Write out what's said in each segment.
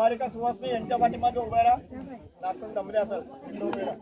कुमारिका सुवासनी यांच्या पाठीमागे उभ्या राहा. नाचून दमले असाल.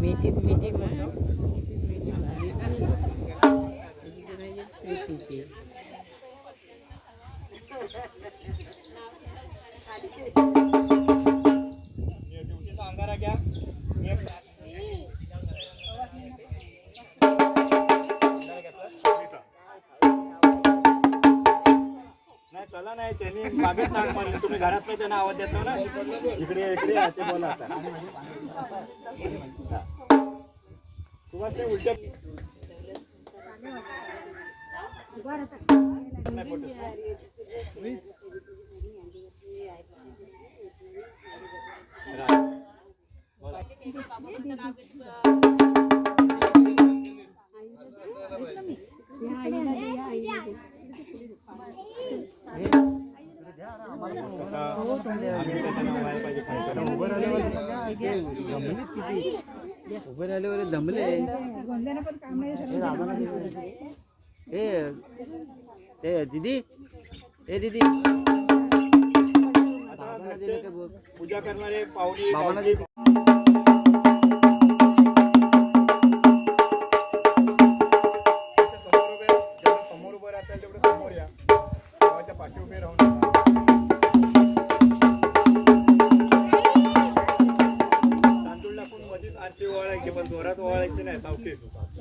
मेथीत मेथी मेथी अंगारा घ्या त्यांनी मागेच नाक मारली तुम्ही घरात त्यांना आवाज देतो ना इकडे इकडे या, ते बोला आता हा. सुभाष ते उलट्या नाही पटत. बोला. उभे राहिल्यावर दमले ए ए दीदी ए दीदी पूजा करणारे पाहुणे बाबांना Tá ok, o quê,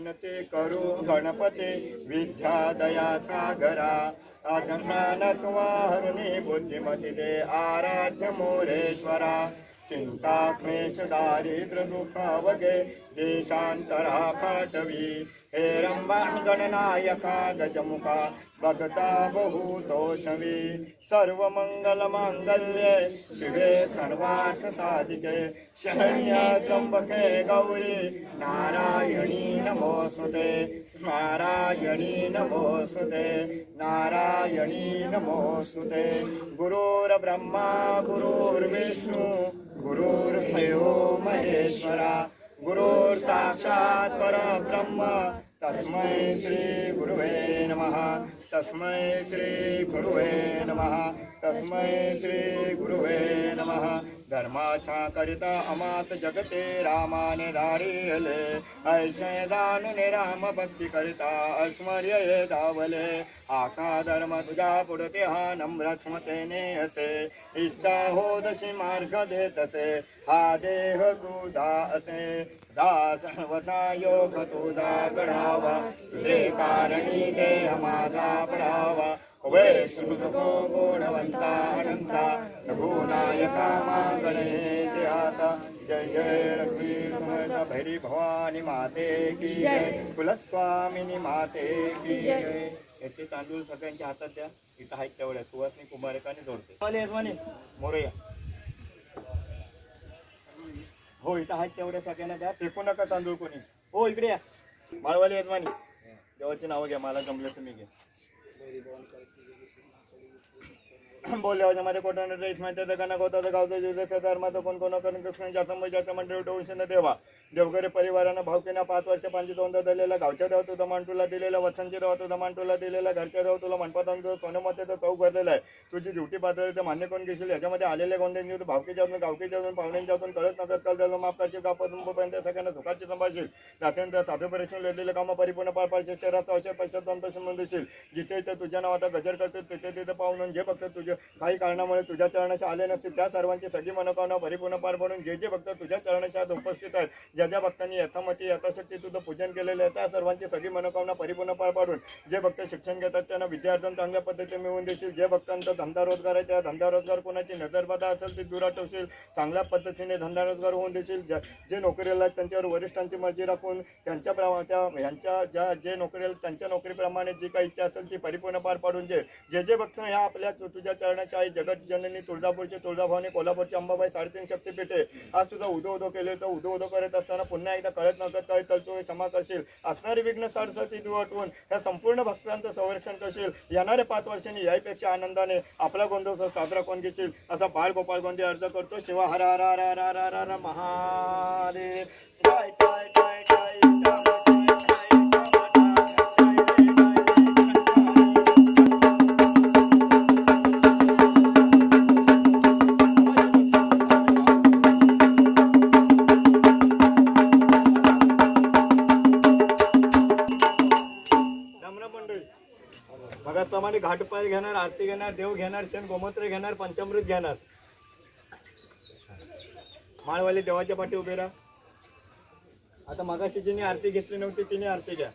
विनते करू गणपते विद्या दया सागरा। अज्ञान तुवा बुद्धिमती दे आराध्य मोरेश्वरा। चिंता क्लेश दारिद्र दुःख वगे देशांतरा पाठवी। हे रंबा गणनायका गजमुखा। भक्ता बहुतोषवी सर्वमङ्गलमाङ्गल्ये शिवे सर्वार्थ साधिके। शरण्य त्र्यंबके गौरी नारायणी नमोस्तुते नारायणी नमोस्तुते नारायणी नमोस्तुते गुरुर्ब्रह्मा गुरुर्विष्णु गुरुर्भयो महेश्वरा। गुरुर्साक्षात् परब्रह्म। तस्मै श्रीगुरुवे नमः। तस्मै श्री गुरुवे नमः तस्मै श्री गुरुवे नमः। धर्माच्या करिता अमात जगते रामाने धारिले ऐसे जाणून राम भक्ती करिता अस्मर्य धावले. आका धर्म तुझा पुढते हा नम्रक्षमतेने असे. इच्छा हो दशी मार्ग देत असे हा देह तुझा असे. दास सर्वथा योग तुझा घडावा तुझे कारणी देह माझा पडावा. रघुनायका गणेश आता. जय जय समर्थ भैरी भवानी माते की जय. कुलस्वामिनी माते की जय. याचे तांदूळ सगळ्यांच्या हातात द्या. इथं आहेत तेवढ्या. सुवासनी कुंभारकाने जोडते. मोरया. हो इथं आहेत तेवढ्या सगळ्यांना द्या. फेकू नका तांदूळ कोणी. हो इकडे या. माळवाली यजमानी देवाची नावं घ्या. मला जमलं तुम्ही घ्या বৈরী বরণ করে बोलले मध्ये कोटाने रईस माहिती जगाना गोताचं गावचं जीवचं धर्माचं कोण कोण करून कृष्णाच्या संबंधाच्या मंडळी टोशन देवा. देवगरे परिवारानं भावकीना पाच वर्ष पांची दोनदा दिलेला गावच्या देवा तुझा मांटूला दिलेला वत्संची देवा तुझा मांटूला दिलेला घरच्या देवा तुला म्हणपातांचं सोनमतेचं चौक भरलेला आहे. तुझी ड्युटी पातळी पातळीचं मान्य कोण घेशील. याच्यामध्ये आलेले गोंधे भावकीच्या अजून गावकीच्या अजून पाहुण्यांच्या अजून कळत नसत काल त्याला माफ करशील का पर्यंत सगळ्यांना सुखाची संभाळशील. रात्रीनंतर साधू परिश्रम लिहिलेले कामं परिपूर्ण पार पाडशील. शहराचा अवशय पैशात दोन पैसे देशील जिथे इथे तुझ्या नावाचा गजर करतील तिथे तिथे पाहून जे भक्त तुझे म्हणजे काही कारणामुळे तुझ्या चरणाशी आले नसतील त्या सर्वांची सगळी मनोकामना परिपूर्ण पार पडून जे जे भक्त तुझ्या चरणाशी आज उपस्थित आहेत ज्या ज्या भक्तांनी यथामती यथाशक्ती तुझं पूजन केलेलं आहे त्या सर्वांची सगळी मनोकामना परिपूर्ण पार पाडून जे भक्त शिक्षण घेतात त्यांना विद्यार्थ्यांना चांगल्या पद्धतीने मिळवून देशील जे भक्तांचा धंदा रोजगार आहे त्या धंदा रोजगार कोणाची नजरबाधा असेल ती दूर ठेवशील चांगल्या पद्धतीने धंदा रोजगार होऊन देशील ज्या- जे नोकरीला आहेत त्यांच्यावर वरिष्ठांची मर्जी राखून त्यांच्या प्रमा त्या ह्यांच्या ज्या जे नोकरीला त्यांच्या नोकरीप्रमाणे जी काही इच्छा असेल ती परिपूर्ण पार पाडून जे जे जे भक्त ह्या आपल्या तुझ्या चरणाच्या आई जगत जननी तुळजापूरची तुळजाभवानी कोल्हापूरची अंबाबाई साडेतीन शक्तीपीठे आज तुझा उदो उदो केले तर उदो उदो करत असताना पुन्हा एकदा कळत नकळत कळत तळतो क्षमा करशील. असणारी विघ्न साडसाती तू हटवून ह्या संपूर्ण भक्तांचं संरक्षण करशील. येणारे पाच वर्षांनी यापेक्षा आनंदाने आपला गोंधळ साजरा कोण घेशील. असा बाळ गोपाळ गोंधे अर्ज करतो. शिवा हर हर हर हर हर हर हर घाटपाय घेणार आरती घेणार देव घेणार शेण गोमूत्र घेणार पंचामृत घेणार. माळवाले देवाच्या पाठी उभे राहा. आता मगाशी जिने आरती घेतली नव्हती तिने आरती घ्या.